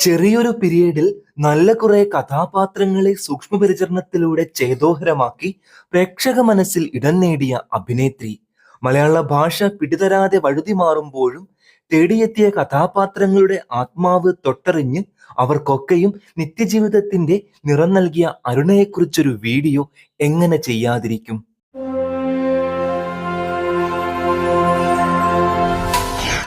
ചെറിയൊരു പീരീഡിൽ നല്ല കുറെ കഥാപാത്രങ്ങളെ സൂക്ഷ്മപരിചരണത്തിലൂടെ ചേതോഹരമാക്കി പ്രേക്ഷക മനസ്സിൽ ഇടം നേടിയ അഭിനേത്രി. മലയാള ഭാഷ പിടിതരാതെ വഴുതി മാറുമ്പോഴും തേടിയെത്തിയ കഥാപാത്രങ്ങളുടെ ആത്മാവ് തൊട്ടറിഞ്ഞ് അവർക്കൊക്കെയും നിത്യജീവിതത്തിന്റെ നിറം നൽകിയ അരുണയെക്കുറിച്ചൊരു വീഡിയോ എങ്ങനെ ചെയ്യാതിരിക്കും?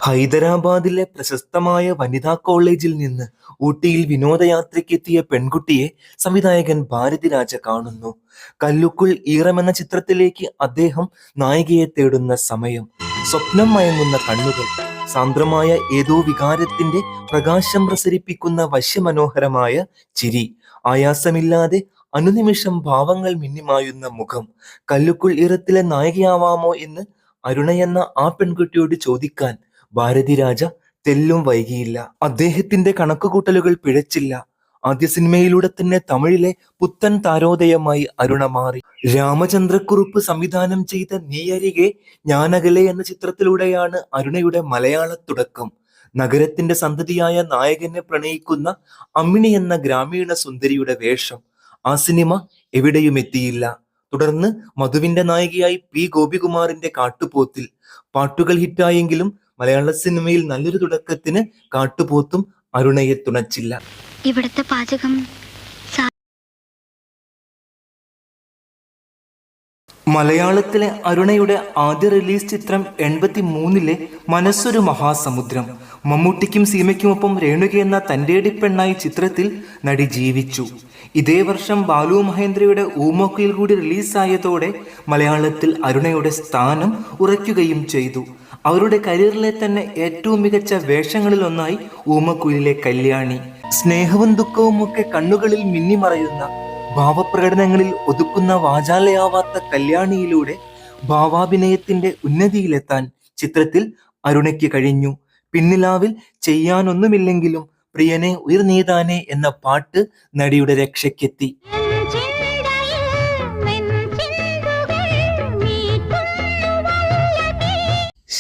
ഹൈദരാബാദിലെ പ്രശസ്തമായ വനിതാ കോളേജിൽ നിന്ന് ഊട്ടിയിൽ വിനോദയാത്രയ്ക്കെത്തിയ പെൺകുട്ടിയെ സംവിധായകൻ ഭാരതിരാജ കാണുന്നു. കല്ലുക്കുൾ ഈറം എന്ന ചിത്രത്തിലേക്ക് അദ്ദേഹം നായികയെ തേടുന്ന സമയം. സ്വപ്നം മയങ്ങുന്ന കണ്ണുകൾ സാന്ദ്രമായ ഏതോ വികാരത്തിന്റെ പ്രകാശം പ്രസരിപ്പിക്കുന്ന വശ്യമനോഹരമായ ചിരി ആയാസമില്ലാതെ അനുനിമിഷം ഭാവങ്ങൾ മിന്നിമായുന്ന മുഖം കല്ലുക്കുൾ ഈറത്തിലെ നായികയാവാമോ എന്ന് അരുണയെന്ന ആ പെൺകുട്ടിയോട് ചോദിക്കാൻ ഭാരതിരാജ തെല്ലും വൈകിയില്ല. അദ്ദേഹത്തിന്റെ കണക്കുകൂട്ടലുകൾ പിഴച്ചില്ല. ആദ്യ സിനിമയിലൂടെ തന്നെ തമിഴിലെ പുത്തൻ താരോദയമായി അരുണ മാറി. രാമചന്ദ്രക്കുറുപ്പ് സംവിധാനം ചെയ്ത നീയരികെ ഞാനകലെ എന്ന ചിത്രത്തിലൂടെയാണ് അരുണയുടെ മലയാള തുടക്കം. നഗരത്തിന്റെ സന്തതിയായ നായകനെ പ്രണയിക്കുന്ന അമ്മിണി എന്ന ഗ്രാമീണ സുന്ദരിയുടെ വേഷം. ആ സിനിമ എവിടെയും എത്തിയില്ല. തുടർന്ന് മധുവിന്റെ നായികയായി പി ഗോപികുമാറിന്റെ കാട്ടുപോത്തിൽ. പാട്ടുകൾ ഹിറ്റായെങ്കിലും മലയാള സിനിമയിൽ നല്ലൊരു തുടക്കത്തിന് കാട്ടുപോത്തും അരുണയെ തുണച്ചില്ല. ഇവിടുത്തെ പാചകം മലയാളത്തിലെ അരുണയുടെ ആദ്യ റിലീസ് ചിത്രം എൺപത്തി മൂന്നിലെ മനസ്സൊരു മഹാസമുദ്രം. മമ്മൂട്ടിക്കും സീമയ്ക്കുമൊപ്പം രേണുക എന്ന തന്റെടി പെണ്ണായി ചിത്രത്തിൽ നടി ജീവിച്ചു. ഇതേ വർഷം ബാലു മഹേന്ദ്രയുടെ ഊമോക്കയിൽ കൂടി റിലീസായതോടെ മലയാളത്തിൽ അരുണയുടെ സ്ഥാനം ഉറയ്ക്കുകയും ചെയ്തു. അവരുടെ കരിയറിലെ തന്നെ ഏറ്റവും മികച്ച വേഷങ്ങളിൽ ഒന്നായി ഊമക്കുയിലെ കല്യാണി. സ്നേഹവും ദുഃഖവും ഒക്കെ കണ്ണുകളിൽ മിന്നിമറയുന്ന ഭാവപ്രകടനങ്ങളിൽ ഒതുക്കുന്ന വാചാലയാവാത്ത കല്യാണിയിലൂടെ ഭാവാഭിനയത്തിന്റെ ഉന്നതിയിലെത്താൻ ചിത്രത്തിൽ അരുണയ്ക്ക് കഴിഞ്ഞു. പിന്നിലാവിൽ ചെയ്യാനൊന്നുമില്ലെങ്കിലും പ്രിയനെ ഉയർനീതാനെ എന്ന പാട്ട് നടിയുടെ രക്ഷയ്ക്കെത്തി.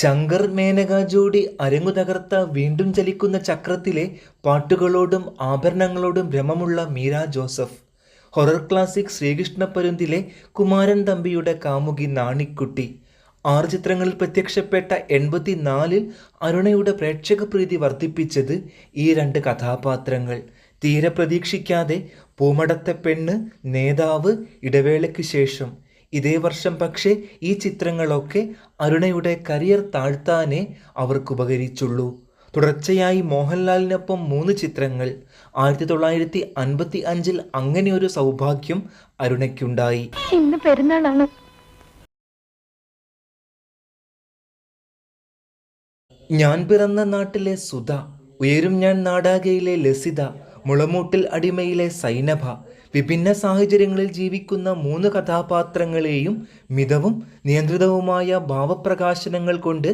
ശങ്കർ മേനക ജോഡി അരങ്ങു തകർത്ത വീണ്ടും ചലിക്കുന്ന ചക്രത്തിലെ പാട്ടുകളോടും ആഭരണങ്ങളോടും ഭ്രമമുള്ള Meera Joseph. Horror classic Sreekrishna പരുന്തിലെ കുമാരൻ തമ്പിയുടെ കാമുകി നാണിക്കുട്ടി. ആറ് ചിത്രങ്ങളിൽ പ്രത്യക്ഷപ്പെട്ട എൺപത്തിനാലിൽ അരുണയുടെ പ്രേക്ഷക പ്രീതി വർദ്ധിപ്പിച്ചത് ഈ രണ്ട് കഥാപാത്രങ്ങൾ. തീരെ പ്രതീക്ഷിക്കാതെ പൂമടത്തെ പെണ്ണ് നേതാവ് ഇടവേളയ്ക്ക് ശേഷം. ഇതേ വർഷം പക്ഷേ ഈ ചിത്രങ്ങളൊക്കെ അരുണയുടെ കരിയർ താഴ്ത്താനേ അവർക്ക് ഉപകരിച്ചുള്ളൂ തുടർച്ചയായി മോഹൻലാലിനൊപ്പം മൂന്ന് ചിത്രങ്ങൾ. ആയിരത്തി തൊള്ളായിരത്തി അൻപത്തി അഞ്ചിൽ അങ്ങനെ ഒരു സൗഭാഗ്യം അരുണയ്ക്കുണ്ടായി. ഇന്ന് പെരുന്നാളാണ്. ഞാൻ പിറന്ന നാട്ടിലെ സുധ ഉയരും ഞാൻ നാടാകയിലെ ലസിത മുളമൂട്ടിൽ അടിമയിലെ സൈനഭ വിഭിന്ന സാഹചര്യങ്ങളിൽ ജീവിക്കുന്ന മൂന്ന് കഥാപാത്രങ്ങളെയും മിതവും നിയന്ത്രിതവുമായ ഭാവപ്രകാശനങ്ങൾ കൊണ്ട്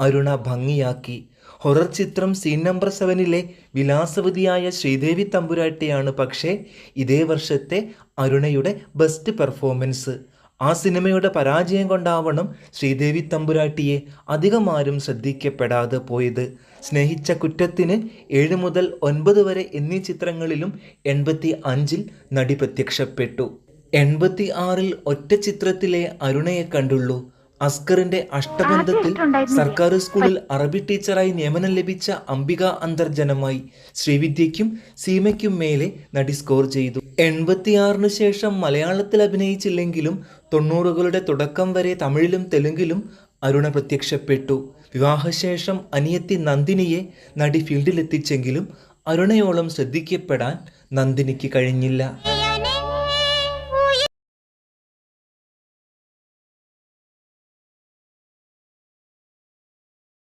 അരുണ ഭംഗിയാക്കി. ഹൊറർ ചിത്രം സീൻ നമ്പർ സെവനിലെ വിലാസവതിയായ ശ്രീദേവി തമ്പുരാട്ടിയാണ് പക്ഷേ ഇതേ വർഷത്തെ അരുണയുടെ ബെസ്റ്റ് പെർഫോമൻസ്. ആ സിനിമയുടെ പരാജയം കൊണ്ടാവണം ശ്രീദേവി തമ്പുരാട്ടിയെ അധികം ആരും ശ്രദ്ധിക്കപ്പെടാതെ പോയത്. സ്നേഹിച്ച കുറ്റത്തിന് ഏഴ് മുതൽ ഒൻപത് വരെ എന്നീ ചിത്രങ്ങളിലും എൺപത്തി അഞ്ചിൽ നടി പ്രത്യക്ഷപ്പെട്ടു. എൺപത്തി ആറിൽ ഒറ്റ ചിത്രത്തിലെ അരുണയെ കണ്ടുള്ളൂ. അസ്കറിന്റെ അഷ്ടബന്ധത്തിൽ സർക്കാർ സ്കൂളിൽ അറബി ടീച്ചറായി നിയമനം ലഭിച്ച അംബിക അന്തർജനമായി. ശ്രീവിദ്യയ്ക്കും സീമയ്ക്കും മേലെ നടി സ്കോർ ചെയ്തു. എൺപത്തിയാറിന് ശേഷം മലയാളത്തിൽ അഭിനയിച്ചില്ലെങ്കിലും തൊണ്ണൂറുകളുടെ തുടക്കം വരെ തമിഴിലും തെലുങ്കിലും അരുണ പ്രത്യക്ഷപ്പെട്ടു. വിവാഹശേഷം അനിയത്തി നന്ദിനിയെ നടി ഫീൽഡിലെത്തിച്ചെങ്കിലും അരുണയോളം ശ്രദ്ധിക്കപ്പെടാൻ നന്ദിനിക്ക് കഴിഞ്ഞില്ല.